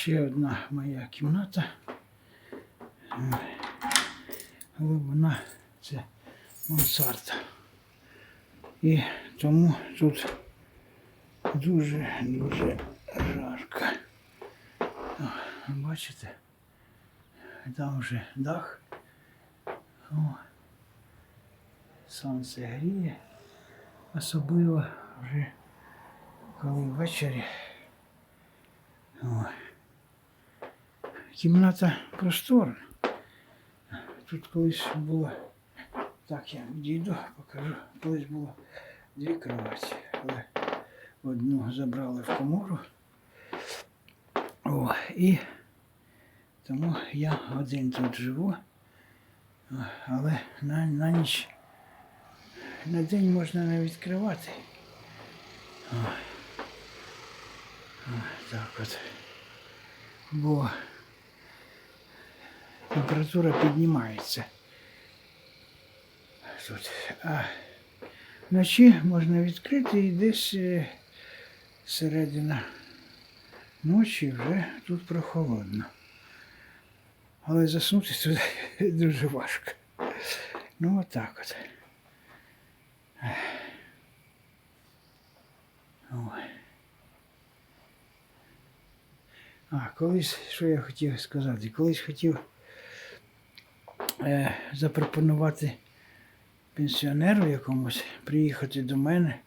ще одна моя кімната. Вона це мансарда. І тому тут дуже-дуже жарко. Бачите? Там вже дах. О, сонце гріє. Особливо вже коли ввечері. О. Кімната просторна. Тут колись було. Так, я відійду, покажу. Колись було дві кроваті, але одну забрали в комору. О, і тому я один тут живу. Але на, на ніч на день можна не відкривати. О. О, так от. Бо температура піднімається. Тут. А вночі можна відкрити і десь е, середина ночі вже тут прохолодно. Але заснути тут дуже важко. Ну отак от. А, колись, що я хотів сказати, колись хотів е, запропонувати пенсіонеру якомусь приїхати до мене.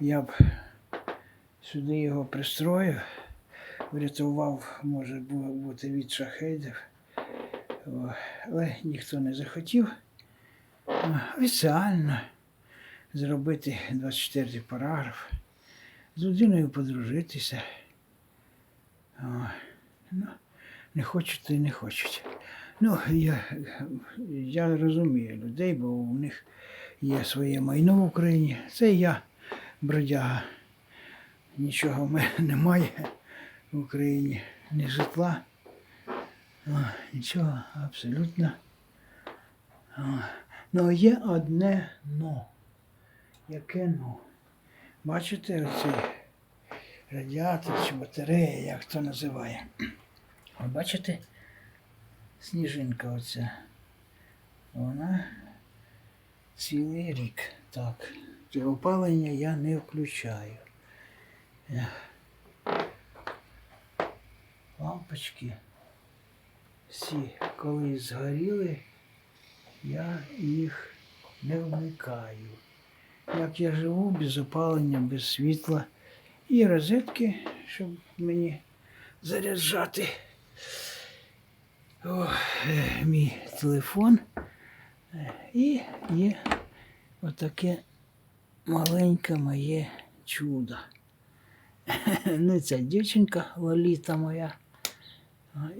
Я б сюди його пристроїв, врятував, може бути від шахедів. Але ніхто не захотів офіціально зробити 24 параграф, з людиною подружитися. О, ну, не хочуть, то й не хочуть. Ну, я, я розумію людей, бо у них є своє майно в Україні. Це я, бродяга. Нічого в мене немає в Україні, ні житла. О, нічого абсолютно. О, ну, є одне но. Яке но? Бачите оцей радіатор чи батарея, як хто називає. О, бачите? Сніжинка оця. Вона цілий рік. Так. Це опалення я не включаю. Лампочки всі коли згоріли, я їх не вмикаю. Як я живу без опалення, без світла і розетки, щоб мені заряджати. О, е, мій телефон. Е, І є отаке маленьке моє чудо. Ну, ця дівчинка Лоліта моя.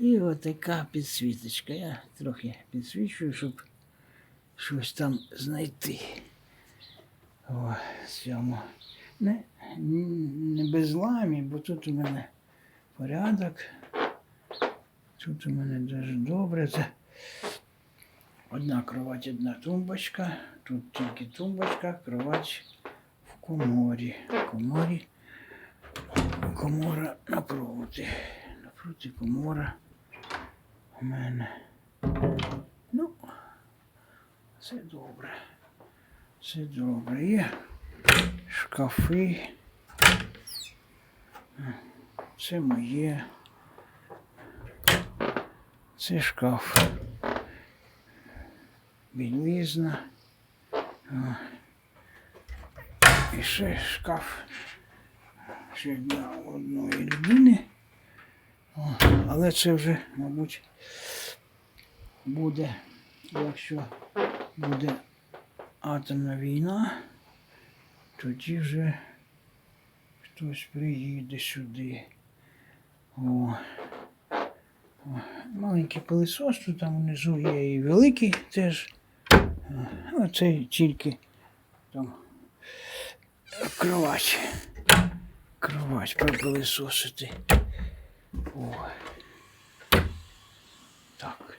І отака підсвіточка. Я трохи підсвічую, щоб щось там знайти. О, цьому. Не, не без ламі, бо тут у мене порядок. Тут у мене дуже добре. Це одна кровать, одна тумбочка. Тут тільки тумбочка, кровать в коморі. Коморі. Комора напроти. Напроти комора у мене. Ну, все добре. Все добре. Є шкафи. Це моє. Це шкаф. Білизна. О. І ще шкаф. Ще для одної людини. О, але це вже, мабуть, буде, якщо буде атомна війна, тоді вже хтось приїде сюди. О. Маленький пилисос, тут там внизу є і великий теж. Оце тільки там кровать. Кровать пропилисосити. Так.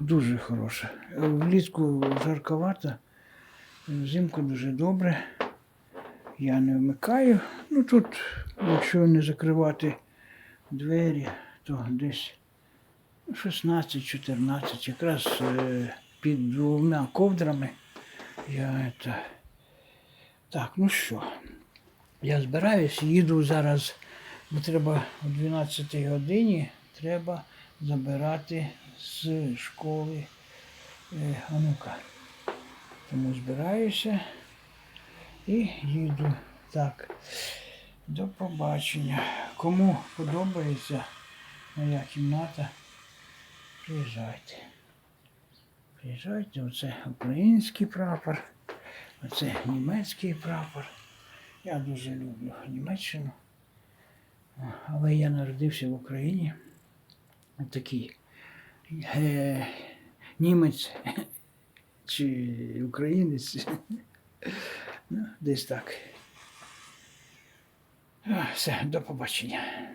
Дуже хороше. Влітку жарковато, взимку дуже добре. Я не вмикаю. Ну тут, якщо не закривати двері, то десь 16-14, якраз е, під двома ковдрами. Я це. Так, ну що, я збираюсь, їду зараз, бо треба о 12 годині треба забирати з школи е, онука. Тому збираюся і їду. Так. До побачення. Кому подобається моя кімната, приїжджайте. Приїжджайте, оце український прапор, оце німецький прапор. Я дуже люблю Німеччину. Але я народився в Україні. Такий е, німець чи українець. Десь так. Все, до побачення.